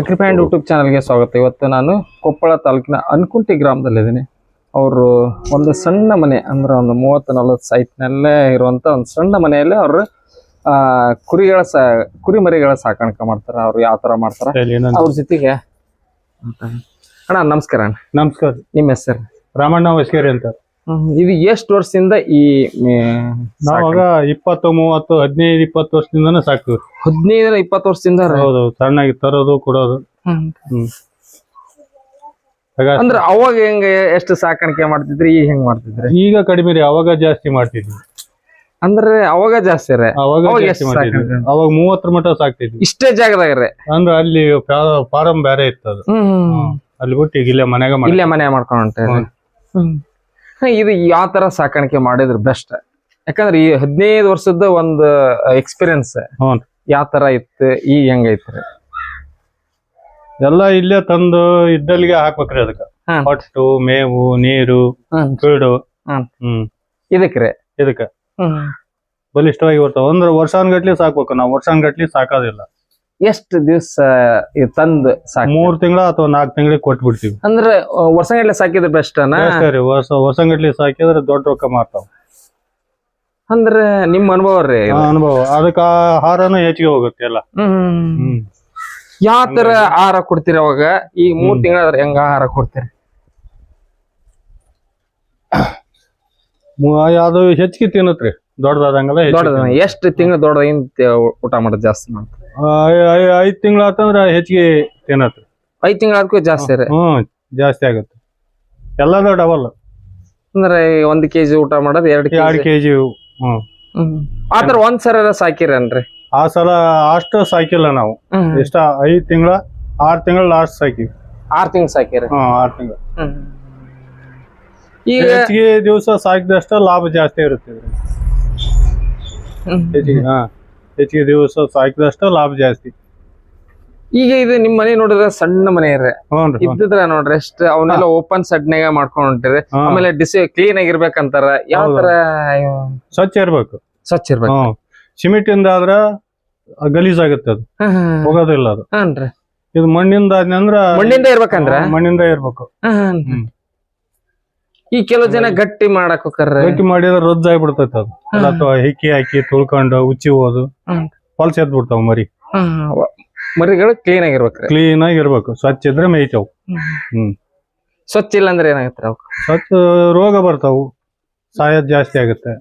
ಅಗ್ರಿಪ್ಯಾಂಡ್ YouTube ಚಾನಲ್ಗೆ ಸ್ವಾಗತ. ಇವತ್ತು ನಾನು ಕೊಪ್ಪಳ ತಾಲೂಕಿನ ಅನ್ಕುಂಟಿ ಗ್ರಾಮದಲ್ಲಿದ್ದೀನಿ. ಅವರು ಒಂದು ಸಣ್ಣ ಮನೆ ಅಂದ್ರೆ ಒಂದು ಮೂವತ್ತು ನಲ್ವತ್ತು ಸೈಟ್ನಲ್ಲೇ ಇರುವಂತ ಒಂದು ಸಣ್ಣ ಮನೆಯಲ್ಲಿ ಅವರು ಆ ಕುರಿಗಳ ಸಾ ಕುರಿ ಮರಿಗಳ ಸಾಕಾಣಿಕೆ ಮಾಡ್ತಾರೆ. ಅವ್ರು ಯಾವ ತರ ಮಾಡ್ತಾರ? ಅವ್ರ ಜೊತೆಗೆ ಅಣ್ಣ ನಮಸ್ಕಾರ ಅಣ್ಣ. ನಮಸ್ಕಾರ. ನಿಮ್ಮ ಹೆಸರು? ರಾಮಣ್ಣ ವಸ್ಕೇರಿ ಅಂತ ಇದು ಎಷ್ಟು ವರ್ಷದಿಂದ ಈ ನಾವಾಗ ಇಪ್ಪತ್ತು ಮೂವತ್ತು ಹದಿನೈದು ಇಪ್ಪತ್ತು ವರ್ಷದಿಂದನೇ ಸಾಕ್ತಿವಿ ಹದಿನೈದರ ಇಪ್ಪತ್ತು ವರ್ಷದಿಂದ? ಹೌದು ಸಣ್ಣಾಗಿ ತರೋದು ಕೊಡೋದು. ಅಂದ್ರೆ ಅವಾಗ ಹೆಂಗ ಎಷ್ಟು ಸಾಕಾಣಿಕೆ ಮಾಡ್ತಿದ್ರಿ ಈಗ ಹೆಂಗ್ ಮಾಡ್ತಿದ್ರಿ? ಈಗ ಕಡಿಮೆ ರೀ ಅವಾಗ ಜಾಸ್ತಿ ಮಾಡ್ತಿದ್ವಿ. ಅಂದ್ರೆ ಅವಾಗ ಜಾಸ್ತಿ ರೀ? ಅವಾಗ ಅವಾಗ ಮೂವತ್ತರ ಮಟ್ಟ ಸಾಕ್ತಿದ್ವಿ. ಇಷ್ಟೇ ಜಾಗದಾಗ ರೀ? ಅಂದ್ರೆ ಅಲ್ಲಿ ಫಾರಂ ಬೇರೆ ಇತ್ತು ಅದು. ಅಲ್ಲಿ ಬಿಟ್ಟು ಈಗ ಇಲ್ಲೇ ಮನೆಗೆ ಇಲ್ಲೇ ಮನೆ ಮಾಡ್ಕೊಂಡು ಹೊಂಟೇರಿ ಇದು ಯಾವ ತರ ಸಾಕಾಣಿಕೆ ಮಾಡಿದ್ರೆ ಬೆಸ್ಟ್. ಯಾಕಂದ್ರೆ ಈ ಹದಿನೈದು ವರ್ಷದ ಒಂದು ಎಕ್ಸ್ಪೀರಿಯನ್ಸ್ ಯಾವ ತರ ಇತ್ತು ಈಗ ಹೆಂಗೈತ್ರಿ ಎಲ್ಲ ಇಲ್ಲೇ ತಂದು ಇದ್ದಲ್ಲಿಗೆ ಹಾಕ್ಬೇಕ್ರಿ ಅದಕ್ಕ. ಹೊಟ್ಟು ಮೇವು ನೀರು. ಇದಕ್ಕೆ ಇದಕ್ರಿ ಇದಕ್ಕ. ಬಲಿಷ್ಠವಾಗಿ ಬರ್ತಾವ ಅಂದ್ರೆ ವರ್ಷಾನ್ಗಟ್ಲಿ ಸಾಕ್ಬೇಕು. ನಾವು ವರ್ಷಾನ್ಗಟ್ಲಿ ಸಾಕೋದಿಲ್ಲ. ಎಷ್ಟು ದಿವ್ಸ ತಂದ್ ಸಾಕ್ ಮೂರ್ ತಿಂಗಳ ಅಥವಾ ನಾಲ್ಕು ತಿಂಗಳಿಗೆ ಕೊಟ್ಬಿಡ್ತೀವಿ. ಅಂದ್ರೆ ವರ್ಷಗಟ್ಲೆ ಸಾಕಿದ್ರೆ ಬೆಸ್ಟ್ ಅನ ಅಷ್ಟೇ ರೀ ವರ್ಷ ವರ್ಷಂಗಟ್ಲಿ ಸಾಕಿದ್ರೆ ದೊಡ್ಡ ರೊಕ್ಕ ಮಾಡ್ತಾವ ಅಂದ್ರೆ ನಿಮ್ ಅನುಭವ ರೀ. ಅನುಭವ. ಅದಕ್ಕ ಆಹಾರನು ಹೆಚ್ಚಿಗೆ ಹೋಗುತ್ತೆ ಎಲ್ಲ. ಯಾವ ತರ ಆಹಾರ ಕೊಡ್ತೀರಿ ಅವಾಗ? ಈ ಮೂರ್ ತಿಂಗಳ ಹೆಂಗ ಆಹಾರ ಕೊಡ್ತೀರಿ? ಯಾವ್ದು ಅದು ಹೆಚ್ಚಿಗೆ ತಿನ್ನತ್ರಿ. ದೊಡ್ಡದಾದಂಗೆಲ್ಲ ದೊಡ್ಡದ ಎಷ್ಟು ತಿಂಗಳ ದೊಡ್ಡದಾಗಿಂದ ಊಟ ಮಾಡೋದು ಜಾಸ್ತಿ ಮಾಡ್ತಾರೆ? ಐದ್ ತಿಂಗಳ ಆತಂದ್ರ ಹೆಚ್ಚಿಗೆ ತಿನ್ನತ್ರಿ. ಐದ್ ತಿಂಗಳಾದ್ಕೂ ಜಾಸ್ತಿ ರೀ? ಹ್ಮ್ ಜಾಸ್ತಿ ಆಗುತ್ತೆ. ಎಲ್ಲದ ಡಬಲ್ ಅಂದ್ರೆ ಒಂದ್ ಕೆಜಿ ಊಟ ಮಾಡೋದು ಎರಡು ಎರಡು ಕೆಜಿ. ಹ್ಮ್. ಆತರ ಒಂದ್ ಸರ ಸಾಕಿರನ್ರಿ? ಆ ಸಲ ಅಷ್ಟು ಸಾಕಿಲ್ಲ ನಾವು. ಎಷ್ಟ? ಐದ್ ತಿಂಗಳ ಆರ್ ತಿಂಗಳ ಲಾಸ್ಟ್ ಸಾಕಿವಿ. ಆರ್ ತಿಂಗ್ ಸಾಕಿರಿ? ಹ್ಮ್ ಆರ್ ತಿಂಗಳ. ಈಗ ಹೆಚ್ಚಿಗೆ ದಿವಸ ಸಾಕಿದಷ್ಟ ಲಾಭ ಜಾಸ್ತಿ ಇರುತ್ತೆ. ಹೆಚ್ಚಿಗೆ ಹಾ ಹೆಚ್ಚಿಗೆ ದಿವಸ ಸಾಕಿದಷ್ಟ ಲಾಭ ಜಾಸ್ತಿ. ಈಗ ಇದು ನಿಮ್ ಮನೆ ನೋಡಿದ್ರೆ ಸಣ್ಣ ಮನೆ ಇರ್ರಿ ಹ್ಞೂನ್ರಿ. ಇದ್ದಿದ್ರೆ ನೋಡ್ರಿ ಎಷ್ಟ್ ಅವನ್ನೆಲ್ಲ ಓಪನ್ ಸಡ್ನಾಗ ಮಾಡ್ಕೊಂಡ್ ಹೊಂಟಿರಿ. ಆಮೇಲೆ ಡಿಸ್ ಕ್ಲೀನ್ ಆಗಿರ್ಬೇಕಂತಾರ. ಯಾವ. ತರ ಸ್ವಚ್ಛ ಇರ್ಬೇಕು. ಸ್ವಚ್ಛ ಇರ್ಬೇಕು. ಹ್ಮ್ ಸಿಮೆಂಟ್ ಇಂದ ಆದ್ರ ಗಲೀಜ್ ಆಗುತ್ತೆ ಅದು. ಹೋಗೋದಿಲ್ಲ ಅದು. ಹಾನ್ರಿ ಇದು ಮಣ್ಣಿಂದ ಆದ್ನಂದ್ರ ಮಣ್ಣಿಂದ ಇರ್ಬೇಕಂದ್ರ? ಮಣ್ಣಿಂದ ಇರ್ಬೇಕು. ಹಾನ್ರಿ. ಈ ಕೆಲವು ಜನ ಗಟ್ಟಿ ಮಾಡಕ್ ಹೋಗ್ತಾರ್ರಿ ಗಟ್ಟಿ ಮಾಡಿದ್ರೆ ರೊಜ್ಜ ಆಗ್ಬಿಡ್ತೈತೆ ಅದು. ಅಥವಾ ಹಿಕ್ಕಿ ಹಾಕಿ ತುಳ್ಕೊಂಡು ಉಚ್ಚಿ ಹೋದು. ಪಲ್ಸ್ ಹೊಲ್ಸ್ ಎದ್ ಬಿಡ್ತಾವ ಮರಿ. ಮರಿಗಳು ಕ್ಲೀನ್ ಆಗಿರ್ಬೇಕು. ಕ್ಲೀನ್ ಆಗಿರ್ಬೇಕು. ಸ್ವಚ್ಛ ಇದ್ರೆ ಮೇಯ್ತಾವ್. ಹ್ಮ್. ಸ್ವಚ್ಛ ಇಲ್ಲ ಅಂದ್ರೆ ಏನಾಗುತ್ತೆ ಸ್ವಚ್ಛ ರೋಗ ಬರ್ತಾವು. ಸಾಯೋದ್ ಜಾಸ್ತಿ ಆಗುತ್ತೆ.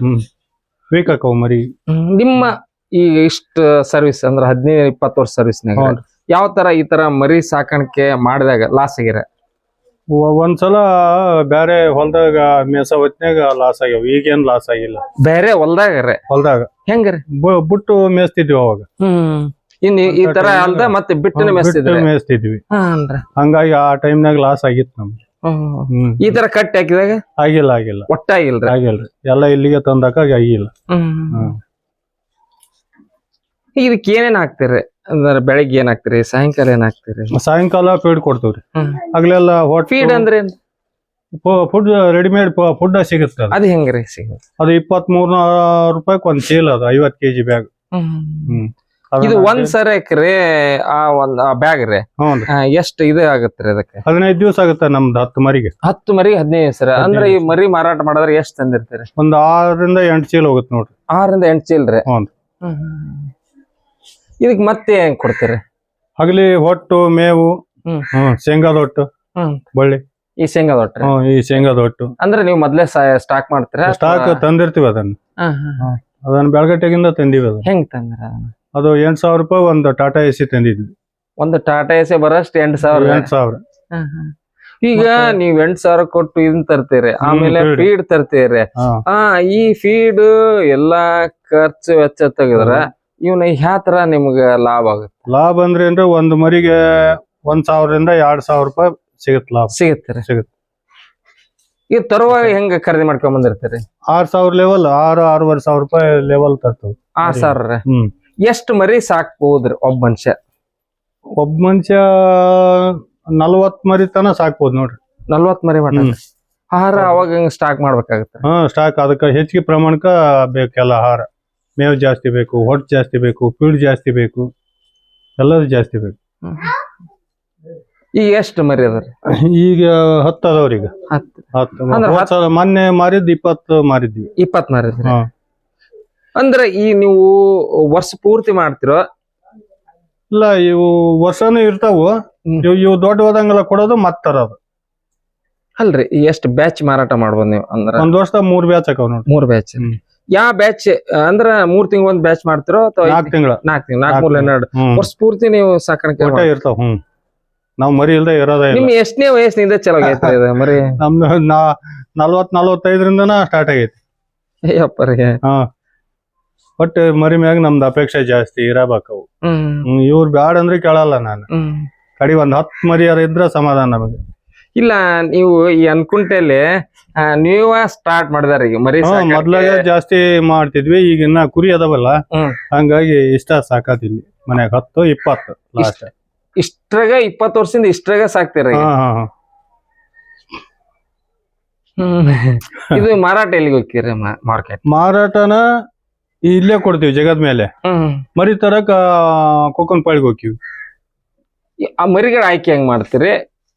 ಹ್ಮ್. ವೀಕ್ ಆಕವು ಮರಿ. ನಿಮ್ಮ ಈ ಇಷ್ಟ ಸರ್ವಿಸ್ ಅಂದ್ರೆ ಹದಿನೈದು ಇಪ್ಪತ್ತು ವರ್ಷ ಸರ್ವಿಸ್ನಾಗ ಹೌದು. ಯಾವ ತರ ಈ ತರ ಮರಿ ಸಾಕಾಣಿಕೆ ಮಾಡಿದಾಗ ಲಾಸ್ ಆಗಿರ? ಒಂದ್ಸಲ ಬ್ಯಾರೆ ಹೊಲ್ದಾಗ ಮೇಸ ಹೊತ್ನ್ಯಾಗ ಲಾಸ್ ಆಗ್ಯಾವ. ಈಗೇನ್ ಲಾಸ್ ಆಗಿಲ್ಲ. ಬೇರೆ ಹೊಲ್ದಾಗ ರೀ? ಹೊಲ್ದಾಗ. ಹೆಂಗ್ರಿ ಬು- ಬಿಟ್ಟು ಮೇಸ್ತಿದ್ವಿ ಅವಾಗ. ಹ್ಮ್. ಇನ್ ಈ- ಈ ತರ ಅಲ್ದ ಮತ್ತೆ ಬಿಟ್ಟನ ಬಿಟ್ಟು ಮೇಸ್ತಿದ್ವಿ. ಹಂಗಾಗಿ ಆ ಟೈಮ್ನಾಗ ಲಾಸ್ ಆಗಿತ್ತು ನಮ್ಗೆ ಹ್ಮ್. ಈ ತರ ಕಟ್ಟಿ ಹಾಕಿದಾಗ? ಆಗಿಲ್ಲ ಆಗಿಲ್ಲ. ಒಟ್ಟ ಆಗಿಲ್ರಿ. ಆಗಿಲ್ರಿ ಎಲ್ಲ ಇಲ್ಲಿಗೆ ತಂದಾಕ ಆಗಿಲ್ಲ. ಹ್ಮ್. ಇದಕ್ಕೆ ಏನೇನ್ ಹಾಕ್ತಿರಿ? ಅಂದ್ರೆ ಬೆಳಿಗ್ಗೆ ಏನ್ ಹಾಕ್ತಿರಿ? ಸಾಯಂಕಾಲ ಏನ್ ಹಾಕ್ತಿರಿ? ಸಾಯಂಕಾಲ ಫೀಡ್ ಕೊಡ್ತೀವ್ರಿ. ಆಗ್ಲೆಲ್ಲ ಫೀಡ್ ಅಂದ್ರೆ? ಫುಡ್ ರೆಡಿಮೇಡ್ ಫುಡ್ ಸಿಗುತ್ತೆ ಅದು. ಹೆಂಗ್ರಿ ಸಿಗುತ್ತೆ? ಅದು ಇಪ್ಪತ್ತ್ ಮೂರ್ ರೂಪಾಯಿಗೆ ಒಂದ್ ಚೀಲ ಅದು ಐವತ್ ಕೆಜಿ ಬ್ಯಾಗ್. ಇದು ಒಂದ್ ಸರಕ್ರಿ ಆ ಒಂದ್ ಬ್ಯಾಗ್ ರೀ? ಎಷ್ಟ್ ಇದು ಆಗತ್ರಿ ಅದಕ್ಕೆ? ಹದಿನೈದು ದಿವಸ ಆಗುತ್ತೆ ನಮ್ದು ಹತ್ತು ಮರಿಗೆ. ಹತ್ತು ಮರಿಗೆ ಹದಿನೈದು ಸರ. ಅಂದ್ರೆ ಈ ಮರಿ ಮಾರಾಟ ಮಾಡಿದ್ರೆ ಎಷ್ಟ್ ತಂದಿರ್ತೀರಿ? ಒಂದ್ ಆರರಿಂದ ಎಂಟು ಚೀಲ ಹೋಗುತ್ತೆ ನೋಡ್ರಿ. ಆರರಿಂದ ಎಂಟು ಚೀಲ್ರಿ ಹ್ಞೂ ಇದಕ್ ಮತ್ತೆ ಹೆಂಗ್ ಕೊಡ್ತೀರಿ? ಹಗಲಿ ಹೊಟ್ಟು ಮೇವು ಹ್ಮ್. ಹ್ಮ್ ಶೇಂಗಾದ ಹೊಟ್ಟು ಹ್ಮ್. ಬಳ್ಳಿ. ಈ ಶೇಂಗಾ ದೊಟ್ಟು ಹ್ಮ್ ಈ ಶೇಂಗಾದ ಹೊಟ್ಟು. ಅಂದ್ರೆ ನೀವು ಮೊದ್ಲೇ ಸ್ಟಾಕ್ ಮಾಡ್ತೀರಾ ಸ್ಟಾಕ್ ತಂದಿರ್ತೀವಿ ಅದನ್ನ. ಹಾ, ಹಾ, ಹಾ. ಅದನ್ನ ಬೆಳಗಟ್ಟೆಗಿಂದ ತಂದಿವಿ ಅದನ್ನ. ಹೆಂಗ್ ತಂದ್ರ? ಅದನ್ನ? ಅದು ಎಂಟ್ ಸಾವಿರ ರೂಪಾಯಿ ಒಂದು ಟಾಟಾ ಎಸಿ ತಂದಿದ್ವಿ. ಒಂದು ಟಾಟಾ ಎಸಿ ಬರೋಷ್ಟು ಎಂಟ್ ಸಾವಿರ. ಎಂಟ್ ಸಾವಿರ. ಹಾ, ಹಾ. ಈಗ ಮತ್ತೆ- ನೀವ್ ಎಂಟ್ ಸಾವಿರ ಕೊಟ್ಟು ಇದನ್ ತರ್ತೀರಿ ಆಮೇಲೆ feed. ಫೀಡ್ ತರ್ತೀರಿ. ಹಾ. ಆ ಈ ಫೀಡ್ ಎಲ್ಲಾ ಖರ್ಚು ವೆಚ್ಚ ತೆಗೆದ್ರ ಇವ್ನ ಯಾವ ತರ ನಿಮ್ಗ ಲಾಭ ಆಗುತ್ತೆ? ಲಾಭ ಅಂದ್ರೆ ಅಂದ್ರೆ ಒಂದ್ ಮರಿಗೆ ಒಂದ್ ಸಾವಿರದಿಂದ ಎರಡ್ ಸಾವಿರ ರೂಪಾಯಿ ಸಿಗುತ್ತೆ ಲಾಭ. ಸಿಗುತ್ತೆ ಸಿಗುತ್ತೆ. ಈಗ ತರುವಾಗ ಹೆಂಗ ಖರೀದಿ ಮಾಡ್ಕೊಂಡ್ ಬಂದಿರ್ತೀರಿ? ಆರ್ ಸಾವಿರ ಲೆವೆಲ್ ಆರು ಆರೂವರೆ ಸಾವಿರ ರೂಪಾಯಿ ಲೆವೆಲ್ ತರ್ತವ್. ಆ ಸರ್ ಹ್ಮ್. ಎಷ್ಟ್ ಮರಿ ಸಾಕ್ಬೋದ್ರಿ ಒಬ್ಬ ಮನುಷ್ಯ? ಒಬ್ಬ ಮನುಷ್ಯ ನಲ್ವತ್ ಮರಿ ತನ ಸಾಕ್ಬಹುದು ನೋಡ್ರಿ. ನಲ್ವತ್ ಮರಿ ಮಟ ಹ್ಮ್. ಆಹಾರ ಅವಾಗ ಸ್ಟಾಕ್ ಮಾಡ್ಬೇಕಾಗತ್ತೆ? ಹ್ಮ್ ಸ್ಟಾಕ್ ಅದಕ್ಕೆ ಹೆಚ್ಚಿಗೆ ಪ್ರಮಾಣಕ್ಕ ಬೇಕೆಲ್ಲ ಆಹಾರ. ಮೇವು ಜಾಸ್ತಿ ಬೇಕು ಹೊಟ್ಟು ಜಾಸ್ತಿ ಬೇಕು ಫೀಡ್ ಜಾಸ್ತಿ ಬೇಕು ಎಲ್ಲದು ಜಾಸ್ತಿ ಬೇಕು. ಈಗ ಎಷ್ಟು ಮರಿ ಅದಾರಿ ಈಗ ಹತ್ತು ಅದಾವ್ರಿ ಈಗ. ಹತ್ತು. ಹತ್ತು. ಅಂದ್ರೆ ಹೋದ್ ಸಲ ಮೊನ್ನೆ ಮಾರಿದ್ ಇಪ್ಪತ್ತು ಮಾರಿದ್ವಿ. ಇಪ್ಪತ್ ಮಾರಿದ್ರಿ? ಹಾ. ಅಂದ್ರೆ ಈ ನೀವು ವರ್ಷ ಪೂರ್ತಿ ಮಾಡ್ತಿರೋ? ಇಲ್ಲ ಇವು ವರ್ಷನೂ ಇರ್ತಾವು. ಹ್ಮ್. ಇವು ಇವು ದೊಡ್ಡ ಹೋದಂಗೆಲ್ಲ ಕೊಡೋದು ಮತ್ತರದು ಅಲ್ರಿ ಎಷ್ಟು ಬ್ಯಾಚ್ ಮಾರಾಟ ಮಾಡ್ಬೋದು ನೀವು ಅಂದ್ರ? ಒಂದ್ ವರ್ಷದಾಗ ಮೂರ್ ಬ್ಯಾಚ್ ಹಾಕವ್ ನೋಡ್ರಿ. ಮೂರ್ ಬ್ಯಾಚ್. ಹ್ಮ್. ಯಾವ ಬ್ಯಾಚ್ ಅಂದ್ರ ಮೂರ್ ತಿಂಗಳ ಒಂದ್ ಬ್ಯಾಚ್ ಮಾಡ್ತಿರೋ ಅಥವಾ ನಾಲ್ಕು ತಿಂಗಳ? ನಾಲ್ಕು ತಿಂಗಳು ನಾಲ್ಕು ಮೂರ್ ಹನ್ನೆರಡು. ವರ್ಷ ಪೂರ್ತಿ ನೀವು ಸಾಕಾಣಿಕೆ ಒಟ್ಟ. ಇರ್ತಾವ ಹ್ಮ್. ನಾವ್ ಮರಿ ಇಲ್ದೆ ಇರೋದೇ ನಿಮ್ ಎಷ್ಟನೇ ವಯಸ್ಸಿನಿಂದ ಚಲೋ ಆಗೈತೆ ಇದು ಮರಿ? ನಮ್ದು ನಾ ನಲ್ವತ್ ನಲ್ವತ್ತೈದರಿಂದನ ಸ್ಟಾರ್ಟ್ ಆಗೈತಿ. ಅಯ್ಯಪ್ಪರಿಗೆ ಹಾ. ಒಟ್ಟು ಮರಿ ಮ್ಯಾಗ ನಮ್ದು ಅಪೇಕ್ಷೆ ಜಾಸ್ತಿ ಇರಬೇಕವು. ಹ್ಮ್. ಇವ್ರು ಬ್ಯಾಡ ಅಂದ್ರೆ ಕೇಳಲ್ಲ ನಾನು. ಕಡಿ ಒಂದ್ ಹತ್ ಮರಿಯಾರ ಇದ್ರ ಸಮಾಧಾನ ನಮಗೆ. ಇಲ್ಲ ನೀವು ಈ ಅನ್ಕುಂಟೆಲಿ ನೀವ ಸ್ಟಾರ್ಟ್ ಮಾಡಿದಾರ ಈಗ ಮರಿ ಹ್ಮ್ ಸಾಕಾಣಿಕೆ. ಮೊದ್ಲಾಗ ಜಾಸ್ತಿ ಮಾಡ್ತಿದ್ವಿ ಈಗ ಇನ್ನ ಕುರಿ ಅದಾವಲ್ಲ ಹ್ಮ್. ಹಂಗಾಗಿ ಇಷ್ಟ ಸಾಕಾತಿದ್ವಿ ಮನ್ಯಾಗ ಹತ್ತು ಇಪ್ಪತ್ತು ಲಾಸ್ಟ್ ಇಷ್ಟ್ರಾಗ ಇಪ್ಪತ್ತು ವರ್ಷದಿಂದ ಇಷ್ಟ್ರಾಗ ಸಾಕ್ತೀರ ಈಗ. ಹ್ಮ್. ಇದು ಮಾರಾಟ ಎಲ್ಲಿಗೆ ಹೋಗ್ತೀರಿ ಮಾರ್ಕೆಟ್ ಮಾರಾಟನ ಇಲ್ಲೇ ಕೊಡ್ತೀವಿ ಜಗದ್ ಮೇಲೆ. ಮರಿ ತರಕ ಕೊಕ್ಕನ್ ಪಾಳಿಗೆ ಹೋಗ್ತೀವಿ ಆ ಮರಿಗಳ ಆಯ್ಕೆ ಹೆಂಗ್ ಮಾಡ್ತೀರಿ?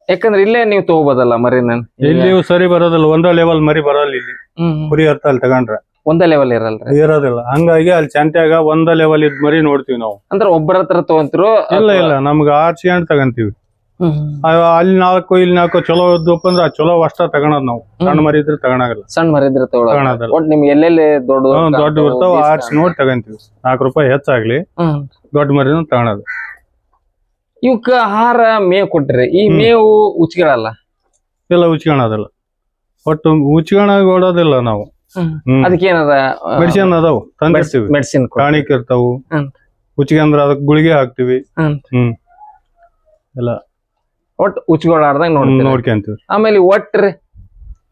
ಯಾಕಂದ್ರೆ ಇಲ್ಲೇ ನೀವು ತಗೋಬೋದಲ್ಲ ಮರಿನ ಇಲ್ಲಿ ಇವು ಸರಿ ಬರೋದಿಲ್ಲ ಒಂದ ಲೆವೆಲ್ ಮರಿ ಬರೋಲ್ಲ ಇಲ್ಲಿ. ಪುರಿ ಕುರಿ ಅರ್ಥ ಅಲ್ಲಿ ತಗೊಂಡ್ರೆ. ಒಂದೇ ಲೆವೆಲ್ ಇರಲ್ಲ ಇರೋದಿಲ್ಲ. ಹಂಗಾಗಿ ಅಲ್ಲಿ ಚಂತ್ಯಾಗ ಒಂದ ಲೆವೆಲ್ ಇದ್ ಮರಿ ನೋಡ್ತೀವಿ ನಾವು. ಅಂದ್ರೆ ಒಬ್ಬರ ಹತ್ರ ತಗೊಂತಿರೋ ಇಲ್ಲ ಇಲ್ಲ. ನಮ್ಗೆ ಆರ್ಸ್ಕೊಂಡ್ ತಗಂತೀವಿ. ಆ, ಅಲ್ಲಿ ನಾಲ್ಕು ಇಲ್ಲಿ ನಾಲ್ಕು ಚಲೋ ಇದ್ದಪ್ಪ ಅಂದ್ರೆ ಚಲೋ ಅಷ್ಟ ತಗೊಳದ್ ನಾವು. ಸಣ್ಣ ಮರಿ ಇದ್ರೆ ತಗೋಣಾಗಲ್ಲ ಸಣ್ಣ ಮರಿ ಇದ್ರೆ ಒಟ್ ನಿಮ್ಗೆ ಎಲ್ಲೆಲ್ಲಿ ದೊಡ್ಡ ದೊಡ್ಡ ಇರ್ತಾವ ಆರ್ಸಿ ನೋಡಿ ತಗಂತೀವಿ. ನಾಲ್ಕು ರೂಪಾಯಿ ಹೆಚ್ಚಾಗ್ಲಿ ದೊಡ್ಡ ಮರಿನ ತಗೊಳದು. ಇವಕ್ಕ ಆಹಾರ ಮೇವು ಕೊಟ್ರಿ. ಈ. ಮೇವು ಇಲ್ಲ ಎಲ್ಲ ಉಚ್ಕೊಳೋದಿಲ್ಲ ಒಟ್ಟು ಉಚ್ಕೊಳ ಓಡೋದಿಲ್ಲ ನಾವು. ಅದಕ್ಕೆ ಏನದ ಮೆಡಿಸಿನ್ ಅದಾವು ತಂದಿರ್ತೀವಿ. ಮೆಡಿಸಿನ್ ಟಾನಿಕ್ ಇರ್ತಾವು. ಉಚ್ಕೊಂಡ್ರ ಅದಕ್ಕೆ ಗುಳಿಗೆ ಹಾಕ್ತಿವಿ. ಹ್ಮ್. ಎಲ್ಲ. ಒಟ್ ಉಚ್ಕೊಳಾರ್ದಂಗ ನೋಡ್ಕೊಂತೀವಿ. ಆಮೇಲೆ ಒಟ್ರಿ.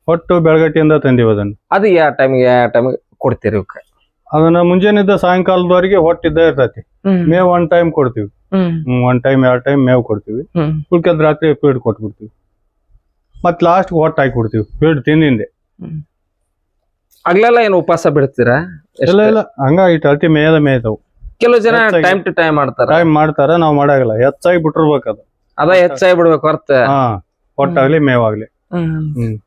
ಒಟ್ಟು ಬೆಳಗಟ್ಟಿಯಿಂದ ತಂದಿವಿ ಅದನ್ನ. ಅದು ಯಾವ ಟೈಮಿಗೆ ಯಾವ ಟೈಮಿಗೆ ಕೊಡ್ತೀರಿ ಇವಕ್ಕೆ ಅದನ್ನ ಮುಂಜಾನಿದ್ದ ಸಾಯಂಕಾಲದವರೆಗೆ ಹೊಟ್ಟಿದ್ದ ಇರ್ತೈತಿ. ಮೇ ಒನ್ ಟೈಮ್ ಕೊಡ್ತೀವಿ. ಒನ್ ಟೈಮ್ ಎರಡ್ ಟೈಮ್ ಮೇವ್ ಕೊಡ್ತೀವಿ. ಹ್ಮ್. ಉಳ್ಕೆದ್ ರಾತ್ರಿ ಫೀಡ್ ಕೊಟ್ಬಿಡ್ತೀವಿ. ಮತ್ ಲಾಸ್ಟ್ ಹೊಟ್ಟು ಹಾಕಿ ಕೊಡ್ತೀವಿ ಫೀಡ್ ತಿಂದಿಂದೆ. ಆಗ್ಲೆಲ್ಲ ಏನು ಉಪವಾಸ ಬಿಡ್ತೀರಾ? ಇಲ್ಲ? ಇಲ್ಲ. ಹಂಗ ಇಟ್ಟು ಅಲ್ಟಿ ಮೇಯದ ಮೇಯ್ತಾವು. ಕೆಲವು ಜನ ಹೆಚ್ಚಾಗಿ- ಟೈಮ್ ಟು ಟೈಮ್ ಮಾಡ್ತಾರ. ಟೈಮ್ ಮಾಡ್ತಾರ ನಾವ್ ಮಾಡಾಗಲ್ಲ. ಹೆಚ್ಚಾಗಿ ಬಿಟ್ಟಿರ್ಬೇಕು ಅದು. ಅದ ಹೆಚ್ಚಾಗಿ ಬಿಡ್ಬೇಕು ಹೊರತ. ಹಾ ಹೊಟ್ಟಾಗ್ಲಿ ಮೇವಾಗ್ಲಿ. ಹ್ಮ್.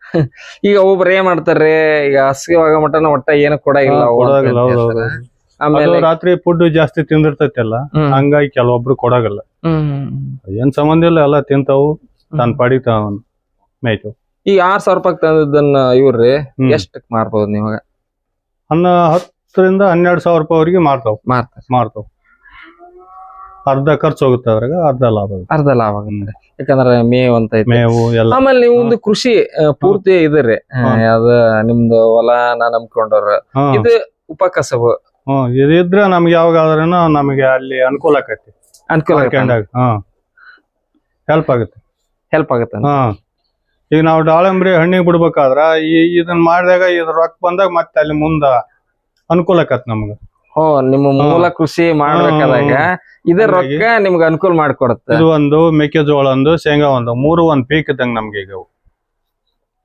ಈಗ ಒಬ್ಬರು ಏನ್ ಮಾಡ್ತಾರ್ರಿ? ಈಗ ಹಸಿವಾಗ ಮಟನ ಒಟ್ಟ ಏನು ಕೊಡಂಗಿಲ್ಲ ಅವು ಅಂತ ಕೊಡೋದಿಲ್ಲ, ಹೌದು, ಹೇಳ್ತಾರೆ. ಹೌದು. ಆಮೇಲೆ ರಾತ್ರಿ ಫುಡ್ ಜಾಸ್ತಿ ತಿಂದಿರ್ತೈತಲ್ಲ. ಹಂಗಾಗಿ ಕೆಲವೊಬ್ರು ಕೊಡಾಗಲ್ಲ. ಏನ್ ಸಂಬಂಧ ಇಲ್ಲ ಎಲ್ಲ ತಿಂತಾವು. ತನ್ ಪಾಡಿ ಮೇಯ್ತು. ಈ ಆರ್ ಸಾವಿರ ರೂಪಾಯಿ ತಂದಿದ್ದನ್ನ ಇವ್ರಿ ಎಷ್ಟ್ ಎಷ್ಟಕ್ ಮಾರ್ಬೋದು ನೀವಾಗ ಅನ್ನ ಹತ್ತರಿಂದ ಹನ್ನೆರಡು ಸಾವಿರ ರೂಪಾಯಿವರೆಗೆ ಮಾರ್ತಾವ್. ಮಾರ್ತಾರೆ. ಮಾರ್ತಾವ್. ಅರ್ಧ ಖರ್ಚು ಹೋಗುತ್ತೆ ಅದ್ರಾಗ ಅರ್ಧ ಲಾಭ. ಅರ್ಧ ಲಾಭ ಆಗುತ್ತೆ. ಯಾಕಂದ್ರೆ ಮೇವು ಅಂತ ಮೇವು ಎಲ್ಲ. ಆಮೇಲೆ ನೀವು ಒಂದು ಕೃಷಿ ಪೂರ್ತಿ ಇದ್ರಿ. ಅದ ನಿಮ್ದು ಹೊಲ ನಂಬ್ಕೊಂಡವ್ರ. ಹಾ. ಇದು ಉಪಕಸಬು. ಹ್ಮ್ ಇದಿದ್ರೆ ನಮ್ಗೆ ಯಾವಾಗಾದ್ರೂ ನಮಗೆ ಅಲ್ಲಿ ಅನುಕೂಲ ಆಕೈತಿ. ಅನುಕೂಲ ಹೆಲ್ಪ್ ಆಗುತ್ತೆ. ಹೆಲ್ಪ್ ಆಗುತ್ತೆ ಹಾ ಈಗ ನಾವು ದಾಳಂಬ್ರಿ ಹಣ್ಣಿಗೆ ಬಿಡ್ಬೇಕಾದ್ರ ಈ ಇದನ್ನ ಮಾಡಿದಾಗ ಇದ್ರ ರೊಕ್ಕ ಬಂದಾಗ ಮತ್ತೆ ಅಲ್ಲಿ ಮುಂದ ಅನುಕೂಲ ಆಕತ್ ನಮ್ಗ. ಹೋ ನಿಮ್ಮ ಮೂಲ ಕೃಷಿ ಮಾಡ್ಬೇಕಾದಾಗ ಇದೇ ರೊಕ್ಕ ನಿಮ್ಗೆ ಅನುಕೂಲ ಮಾಡ್ಕೊಡತ್ತೆ. ಇದು ಒಂದು ಮೆಕ್ಕೆಜೋಳ ಒಂದು ಶೇಂಗಾ ಒಂದು ಮೂರು ಒಂದ್ ಪೀಕ್ ಇದ್ದಂಗ ನಮ್ಗೆ ಈಗ.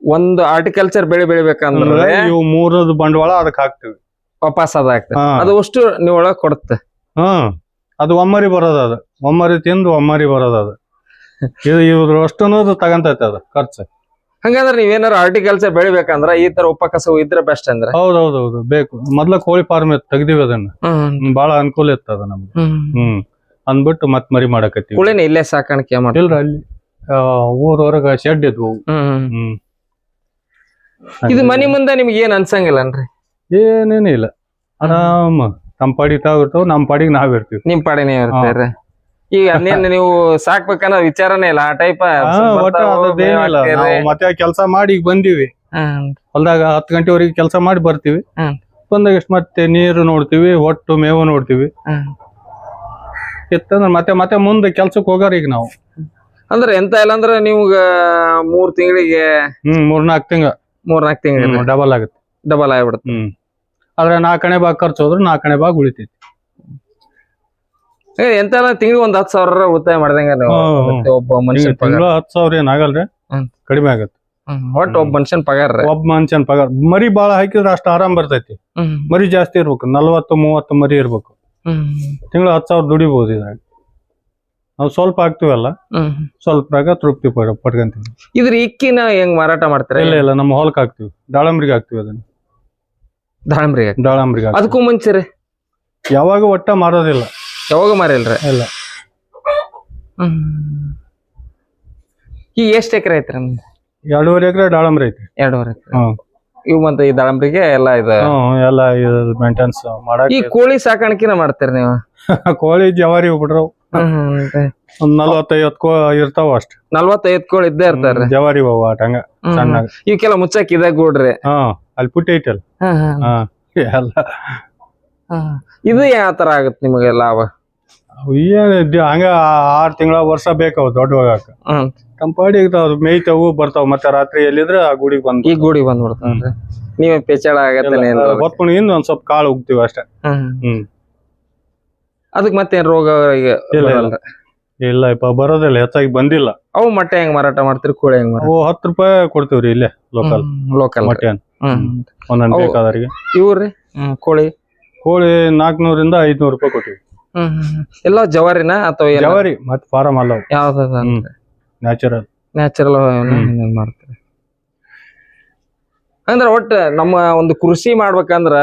ಒಂದು ಆರ್ಟಿಕಲ್ಚರ್ ಬೆಳೆ ಬೆಳಿಬೇಕಂದ್ರೆ ಇವು ಮೂರದು ಬಂಡವಾಳ ಅದಕ್ಕೆ ಹಾಕ್ತಿವಿ. ವಾಪಸ್ ಅದಾಗ್ತದೆ ಹಾ. ಅದು ಅಷ್ಟು ನೀವು ಒಳಗ್ ಕೊಡುತ್ತೆ. ಹ್ಮ್ ಅದು ಒಮ್ಮರಿ ಬರೋದು ಅದು. ಒಮ್ಮರಿ ತಿಂದು ಒಮ್ಮರಿ ಬರೋದು ಅದು. ಇದು ಇವ್ರ ಅಷ್ಟು ಅನ್ನೋದು ತಗಂತೈತೆ ಅದು ಖರ್ಚು. ಹಂಗಂದ್ರೆ ನೀವೇನಾರು ಆರ್ಟಿಕಲ್ಚರ್ ಬೆಳಿಬೇಕಂದ್ರ ಈ ತರ ಉಪಕಸವು ಇದ್ರೆ ಬೆಸ್ಟ್ ಅಂದ್ರೆ? ಹೌದೌದು ಬೇಕು. ಮೊದ್ಲ ಕೋಳಿ ಫಾರ್ಮ್ ತೆಗ್ದಿವಿ ಅದನ್ನ. ಹ್ಮ್, ಬಾಳ ಅನುಕೂಲ ಇತ್ತು ಅದು ನಮ್ಗೆ. ಹ್ಮ್. ಅಂದ್ಬಿಟ್ಟು ಮತ್ ಮರಿ ಮಾಡಕತ್ತೀವಿ. ಕುಳಿನ ಇಲ್ಲೇ ಸಾಕಾಣಿಕೆ ಮಾಡಿ ಇಲ್ರ ಅಲ್ಲಿ ಆ, ಶೆಡ್ ಇದ್ವು. ಹ್ಮ್. ಇದು ಮನಿ ಮುಂದೆ ನಿಮ್ಗೆ ಏನ್ ಅನ್ಸಂಗಿಲ್ಲನ್ರಿ? ಏನೇನು ಇಲ್ಲ. ಆರಾಮ. ತಮ್ಮ ಪಾಡಿಗೆ ತಾವ್ ಇರ್ತಾವ ನಮ್ಮ ಪಾಡಿಗೆ ನಾವ್ ಇರ್ತೀವಿ. ನಿಮ್ ಪಾಡಿನೇ ಇರ್ತಾರೆ ಈಗ ಅದೇನ್ ನೀವು ಸಾಕ್ಬೇಕನ್ನೋ ವಿಚಾರನೇ ಇಲ್ಲ ಆ ಟೈಪ್ ಹಾ, ಒಟ್ಟ ಅದೇನಿಲ್ಲ ನಾವು ಮತ್ತೆ ಕೆಲಸ ಮಾಡಿ ಈಗ ಬಂದಿವಿ. ಹೊಲ್ದಾಗ ಹತ್ತು ಗಂಟೆವರೆಗೆ ಕೆಲಸ ಮಾಡಿ ಬರ್ತೀವಿ. ಹ್ಮ್. ಬಂದಾಗ ಎಷ್ಟು ಮತ್ತೆ ನೀರು ನೋಡ್ತೀವಿ ಒಟ್ಟು ಮೇವು ನೋಡ್ತೀವಿ. ಇತ್ತಂದ್ರೆ ಮತ್ತೆ ಮತ್ತೆ ಮುಂದೆ ಕೆಲ್ಸಕ್ಕೆ ಹೋಗಾರ ಈಗ ನಾವು. ಅಂದ್ರೆ ಎಂತ ಇಲ್ಲ ಅಂದ್ರೆ ನಿಮ್ಗ ಮೂರ್ ತಿಂಗಳಿಗೆ ಹ್ಮ್ ಮೂರ್ನಾಲ್ಕು ತಿಂಗ ಮೂರ್ ನಾಲ್ಕು ತಿಂಗಳಿಗೆ ಡಬಲ್ ಆಗುತ್ತೆ. ಡಬಲ್ ಆಗಿಬಿಡುತ್ತೆ. ಹ್ಮ್. ಆದ್ರೆ ನಾಲ್ಕನೇ ಭಾಗ ಖರ್ಚು ಹೋದ್ರೆ ನಾಲ್ಕನೇ ಭಾಗ ಉಳಿತೈತಿ. ಏ, ಎಂತ ತಿಂಗಳ ತಿಂಗಳಿಗೆ ಒಂದ್ ಹತ್ತು ಸಾವಿರ ಉಳಿತಾಯ ಮಾಡ್ದಂಗ ನೀವು. ಹ್ಮ್, ಹ್ಮ್. ಮತ್ತೆ ಒಬ್ಬ ಮನುಷ್ಯನ ಪಗಾರ. ತಿಂಗಳ ಹತ್ತು ಸಾವಿರ ಏನಾಗಲ್ರಿ ಹ್ಮ್. ಕಡಿಮೆ ಆಗತ್ತೆ. ಹ್ಮ್. ಒಟ್ಟು ಒಬ್ಬ ಮನುಷ್ಯನ ಪಗಾರ ಒಬ್ಬ ಮನುಷ್ಯನ್ ಪಗಾರ. ಮರಿ ಬಾಳ ಹಾಕಿದ್ರೆ ಅಷ್ಟು ಆರಾಮ್ ಬರ್ತೈತಿ. ಹ್ಮ್. ಮರಿ ಜಾಸ್ತಿ ಇರ್ಬೇಕು. ನಲ್ವತ್ತು ಮೂವತ್ತು ಮರಿ ಇರ್ಬೇಕು. ಹ್ಮ್. ತಿಂಗಳ ಹತ್ತು ಸಾವಿರ ದುಡಿಬಹುದು ಇದ್ರಾಗ. ನಾವು ಸ್ವಲ್ಪ ಹಾಕ್ತಿವಲ್ಲ? ಸ್ವಲ್ಪ ಸ್ವಲ್ಪರಾಗ ತೃಪ್ತಿ ಪಡ ಪಡ್ಕೊಂತೀವಿ. ಇದ್ರ ಇಕ್ಕಿನ ಹೆಂಗ್ ಮಾರಾಟ ಮಾಡ್ತಾರೆ? ಇಲ್ಲ ಇಲ್ಲ ನಮ್ಮ ಹೊಲಕ್ಕೆ ಹಾಕ್ತಿವಿ. ದಾಳಂಬ್ರಿಗೆ ಹಾಕ್ತಿವಿ ಅದನ್ನ. ದಾಳಂಬ್ರಿಗೆ ದಾಳಂಬ್ರಿ ಅದಕ್ಕೂ ಮುಂಚೆ ರೀ. ಯಾವಾಗ ಒಟ್ಟ ಮಾರೋದಿಲ್ಲ. ಯಾವಾಗ ಮಾರಿಲ್ರಿ? ಇಲ್ಲ. ಈ ಎಷ್ಟು ಎಕರೆ ಐತ್ರಿ ನಿಮ್ದು? ಎರಡೂವರೆ ಎಕರೆ ದಾಳಂಬ್ರಿ ಐತಿ. ಎರಡೂವರೆ ಎಕರೆ. ಹ್ಮ್. ಇವ್ ಮತ್ತೆ ಈ ದಾಳಂಬ್ರಿಗೆ ಎಲ್ಲ ಇದು ಹ್ಮ್ ಎಲ್ಲ ಮೇಂಟೆನ್ಸ್ ಮಾಡಕ್ ಈ ಕೋಳಿ ಸಾಕಾಣಿಕೆನ ಮಾಡ್ತೀರಿ ನೀವು? ಕೋಳಿ ಜವಾರಿ ಬಿಡ್ರವ್ ಒಂದ್ ನಲ್ವತ್ತೈವತ್ ಕೋ ಇರ್ತಾವ ಅಷ್ಟ. ನಲ್ವತ್ತೈದು ಕೋಳಿ ಇದ್ದೇ ಇರ್ತಾರ ಜವಾರಿ ಅವ ಆಟಂಗ ಹ್ಮ್. ಸಣ್ಣ ಇವಕ್ಕೆಲ್ಲ ಮುಚ್ಚಕ್ ಇದ ಗೂಡ್ರಿ. ಹಾ ಅಲ್ಲಿ ಪುಟ್ಟಿ ಐತಲ್ ಹಾ ಎಲ್ಲ ಇದು ಯಾವ ತರ ಆಗತ್ ನಿಮಗೆ ಲಾಭ? ಏನ್ ಹಂಗ ಆರ್ ತಿಂಗಳ ವರ್ಷ ಬೇಕಾವ್ ದೊಡ್ಡ ಹ್ಮ್. ಕಂಪಾಡಿ ಇರ್ತಾವ ಮೇಯ್ತಾವು ಬರ್ತಾವ ಮತ್ತೆ ರಾತ್ರಿ ಎಲ್ಲಿದ್ರೆ ಆ ಗುಡಿಗೆ ಬಂದ್ ಈ ಗೂಡಿ ಬಂದ್ಬಿಡ್ತಾವ್ರಿ ನೀವೇ ಪೆಚಾಡ ಆಗತ್ತೇನೆ ಹೊತ್ಕೊಂಡು ಇನ್ನು ಒಂದ್ ಸ್ವಲ್ಪ ಕಾಳು ಉಗ್ತೀವಿ ಅಷ್ಟೇ. ಹ್ಮ್ ಅದಕ್ ಮತ್ತೇನ್ ರೋಗ ಈಗ ಇಲ್ಲ, ಬರಲ್ರಿ? ಇಲ್ಲ ಇಪ್ಪ ಬರೋದಿಲ್ಲ ಹೆಚ್ಚಾಗಿ ಬಂದಿಲ್ಲ. ಅವು ಮೊಟ್ಟೆ ಹೆಂಗ್ ಮಾರಾಟ ಮಾಡ್ತೀರಿ ಕೋಳಿ ಹೆಂಗ್ ಮಾರಾಟ? ಅವು ಹತ್ತು ರೂಪಾಯಿ ಕೊಡ್ತೀವ್ರಿ ಇಲ್ಲೇ ಲೋಕಲ್ ಲೋಕಲ್ ಮೊಟ್ಟೆ ಹ್ಮ್ ಒಂದೊಂದ್ ಬೇಕಾದವರಿಗೆ. ಇವ್ರಿ ಹ್ಮ್ ಕೋಳಿ? ಕೋಳಿ ನಾಲ್ಕನೂರಿಂದ ಐದ್ನೂರು ರೂಪಾಯಿ ಕೊಟ್ಟಿವಿ. ಹ್ಮ್ ಹ್ಮ್ ಹ್ಮ್. ಎಲ್ಲ ಜವಾರಿನ ಅಥವಾ ಏನ ಜವಾರಿ ಮತ್ ಫಾರಂ ಅಲ್ಲ. ನ್ಯಾಚುರಲ್ ನ್ಯಾಚುರಲ್ ಮಾಡ್ತೀರಿ? ಅಂದ್ರ ಒಟ್ಟ ನಮ್ಮ ಒಂದು ಕೃಷಿ ಮಾಡ್ಬೇಕಂದ್ರ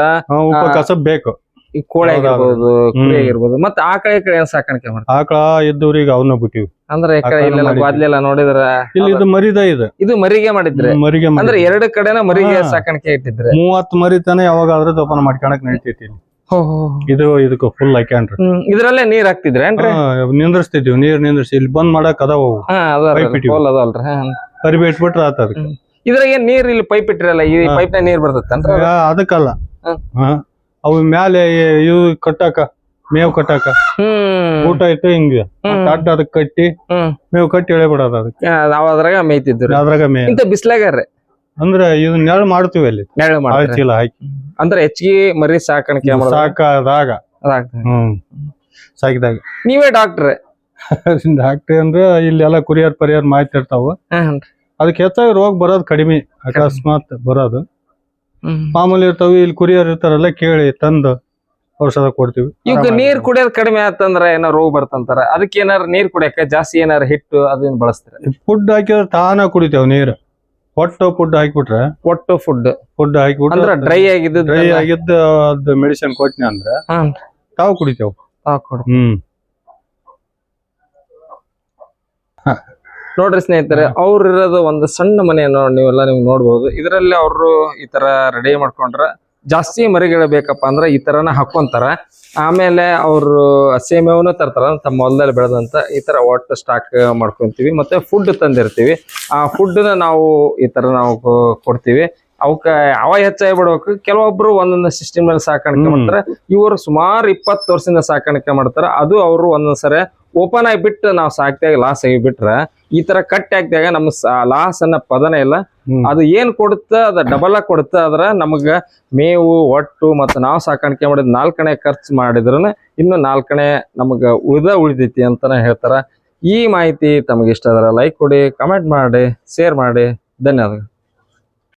ಉಪ ಆ, ಕಸಬ್ ಬೇಕು. ಈ ಕೋಳಿ. ಆಗಿರ್ಬೋದು ಕುರಿ ಆಗಿರ್ಬೋದು ಮತ್ತೆ ಆಕಳ ಕಡೆ ಏನ್ ಸಾಕಾಣಿಕೆ ಮಾಡ್ತಾರೆ? ಆಕಳ ಇದ್ದವ್ರಿಗೆ ಅವನ್ನ ಬಿಟ್ಟಿವಿ. ಅಂದ್ರೆ ಈ ಕಡೆ ಇಲ್ಲೆಲ್ಲ. ಬಾದ್ಲೆಲ್ಲ ನೋಡಿದ್ರ ಇಲ್ಲಿ ಇದು ಮರಿದ ಇದೆ. ಇದು ಮರಿಗೆ ಮಾಡಿದ್ರೆ? ಮರಿಗೆ ಮರಿ. ಅಂದ್ರೆ ಎರಡು ಕಡೆನ ಮರಿಗೆ. ಸಾಕಾಣಿಕೆ ಇಟ್ಟಿದ್ರೆ? ಮೂವತ್ ಮರಿ ತಾನೆ ಯಾವಾಗಾದ್ರೂ ಜೋಪಾನ ಮಾಡ್ಕೊಳಕ್ ನಡಿತೈತಿ. ಇದು ಇದಕ್ಕೆ ಫುಲ್ ಹಾಕ್ಯಾಂಡ್ರಿ ಹ್ಮ್ ಇದ್ರಲ್ಲೇ ನೀರ್ ಹಾಕ್ತಿದ್ರೆ ನಿಂದ್ರಿಸ್ತಿದ್ವಿ ನೀರ್ ನಿಂದ್ರಿಸಿ. ಇಲ್ಲಿ ಬಂದ್ ಮಾಡಕ್ ಅದಾವ ಅರಿಬಿ ಇಟ್ಬಿಟ್ರೆ ಆತ ಅದಕ್ಕೆ. ಇದ್ರಾಗ ಏನ್ ನೀರ್ ಇಲ್ಲಿ ಪೈಪ್ ಇಟ್ಟಿರಲ್ಲ ಈ. ಪೈಪ್ ನೀರ್ ಬರ್ತದ ಅದಕ್ಕಲ್ಲ. ಅವು ಮ್ಯಾಲೆ ಇವು ಕಟ್ಟಾಕ ಮೇವ್ ಕಟ್ಟಾಕ. ಹ್ಮ್. ಊಟ ಇಟ್ಟು ಹಿಂಗ. ಅಡ್ಡ ಅದಕ್ ಕಟ್ಟಿ ಹ್ಮ್. ಮೇವ್ ಕಟ್ಟಿ ಎಳೆ ಬಿಡೋದು ಅದಕ್ಕೆ. ನಾವು ಅದ್ರಾಗ ಮೇಯ್ತಿದ್ರು ಅದ್ರಾಗ ಮೇ ಇಂತ ಬಿಸ್ಲಾಗಾರ್ರಿ ಅಂದ್ರೆ ಇದು ನೆರಳು ಮಾಡ್ತೀವಿ ಅಲ್ಲಿ. ನೆರಳು ಮಾಡಿ ಚೀಲ ಹಾಕಿ. ಅಂದ್ರೆ ಹೆಚ್ಚಿಗೆ ಮರಿ ಸಾಕಾಣಿಕೆ ಮಾಡೋದು? ಸಾಕಾದಾಗ. ಅದಾಗ್ತದೆ. ಹ್ಮ್. ಸಾಕಿದಾಗ. ನೀವೇ ಡಾಕ್ಟ್ರ್? ಡಾಕ್ಟ್ರಿ ಅಂದ್ರೆ ಇಲ್ಲೆಲ್ಲ ಕುರಿಯರ್ ಪರಿಯರ್ ಮಾಹಿತಿ ಇರ್ತಾವ. ಅದಕ್ಕೆ ಹೆಚ್ಚಾಗಿ ರೋಗ ಬರೋದು ಕಡಿಮೆ. ಅಕಸ್ಮಾತ್ ಬರೋದು. ಮಾಮೂಲಿ ಇರ್ತಾವ ಇಲ್ಲಿ ಕುರಿಯರ್ ಇರ್ತಾರಲ್ಲ ಕೇಳಿ ತಂದು ಔಷಧ ಕೊಡ್ತೀವಿ. ಈಗ ನೀರ್ ಕುಡಿಯೋದ್ ಕಡಿಮೆ ಆತಂದ್ರ ಏನೋ ರೋಗ ಬರ್ತಂತಾರ. ಅದಕ್ಕೆ ಏನಾರ ನೀರ್ ಕುಡಿಯಕ ಜಾಸ್ತಿ ಏನಾರ ಹಿಟ್ಟು ಅದನ್ನ ಬಳಸ್ತಾರೆ? ಫುಡ್ ಹಾಕಿದ್ರೆ ತಾನ ಕುಡಿತೇವ್ ನೀರ್. ಒಟ್ಟು ಫುಡ್ ಹಾಕಿಬಿಟ್ರೆ ಒಟ್ಟು ಫುಡ್ ಫುಡ್ ಅಂದ್ರ ಹಾಕಿಬಿಟ್ರೆ ಡ್ರೈ ಆಗಿದ್ದು ಡ್ರೈ ಆಗಿದ್ದ ಅದ್ ಮೆಡಿಸಿನ್ ಕೊಟ್ಟಿನ ಅಂದ್ರೆ ತಾವು ಕುಡಿತೇವ್. ಹ್ಮ್. ನೋಡ್ರಿ ಸ್ನೇಹಿತರೆ ಅವ್ರು ಇರೋದು ಒಂದು ಸಣ್ಣ ಮನೆಯನ್ನು ನೀವೆಲ್ಲ ನೀವು ನೋಡ್ಬೋದು. ಇದರಲ್ಲಿ ಅವರು ಈ ತರ ರೆಡಿ ಮಾಡ್ಕೊಂಡ್ರೆ ಜಾಸ್ತಿ ಮರಿಗಳು ಬೇಕಪ್ಪ ಅಂದ್ರೆ ಈ ತರನ ಹಾಕೊಂತಾರ. ಆಮೇಲೆ ಅವರು ಹಸಿ ಮೇವನು ತರ್ತಾರ ತಮ್ಮ ಹೊಲದಲ್ಲಿ ಬೆಳೆದಂತ ಈ ತರ ಒಟ್ಟು ಸ್ಟಾಕ್ ಮಾಡ್ಕೊಂತೀವಿ. ಮತ್ತೆ ಫುಡ್ ತಂದಿರ್ತೀವಿ. ಆ ಫುಡ್ನ ನಾವು ಈ ತರ ನಾವು ಕೊಡ್ತೀವಿ. ಅವಕ್ಕೆ ಯಾವ ಹೆಚ್ಚಾಗಿ ಬಿಡ್ಬೇಕು ಕೆಲವೊಬ್ರು ಒಂದೊಂದು ಸಿಸ್ಟಮ್ ಮೇಲೆ ಸಾಕಾಣಿಕೆ. ಮಾಡ್ತಾರೆ. ಇವರು ಸುಮಾರು ಇಪ್ಪತ್ತು ವರ್ಷದಿಂದ ಸಾಕಾಣಿಕೆ ಮಾಡ್ತಾರೆ. ಅದು ಅವರು ಒಂದೊಂದ್ಸರಿ ಓಪನ್ ಆಗಿ ಬಿಟ್ಟು ನಾವು ಸಾಕ್ದಾಗ ಲಾಸ್ ಆಗಿ ಬಿಟ್ರೆ ಈ ತರ ಕಟ್ ಹಾಕಿದಾಗ ನಮ್ಮ ಲಾಸ್ ಅನ್ನ ಪದನೇ ಇಲ್ಲ. ಅದು ಏನ್ ಕೊಡುತ್ತ? ಅದ ಡಬಲ್ ಆಗಿ ಕೊಡುತ್ತ. ಅದ್ರ ನಮಗ ಮೇವು ಒಟ್ಟು ಮತ್ತು ನಾವು ಸಾಕಾಣಿಕೆ ಮಾಡಿದ ನಾಲ್ಕನೇ ಖರ್ಚು ಮಾಡಿದ್ರು ಇನ್ನು ನಾಲ್ಕನೇ ನಮಗ ಉಳಿದ ಉಳಿದೈತಿ ಅಂತಾನೆ ಹೇಳ್ತಾರ. ಈ ಮಾಹಿತಿ ತಮಗಿಷ್ಟ ಇಷ್ಟ ಆದ್ರೆ ಲೈಕ್ ಕೊಡಿ ಕಮೆಂಟ್ ಮಾಡಿ ಶೇರ್ ಮಾಡಿ. ಧನ್ಯವಾದಗಳು.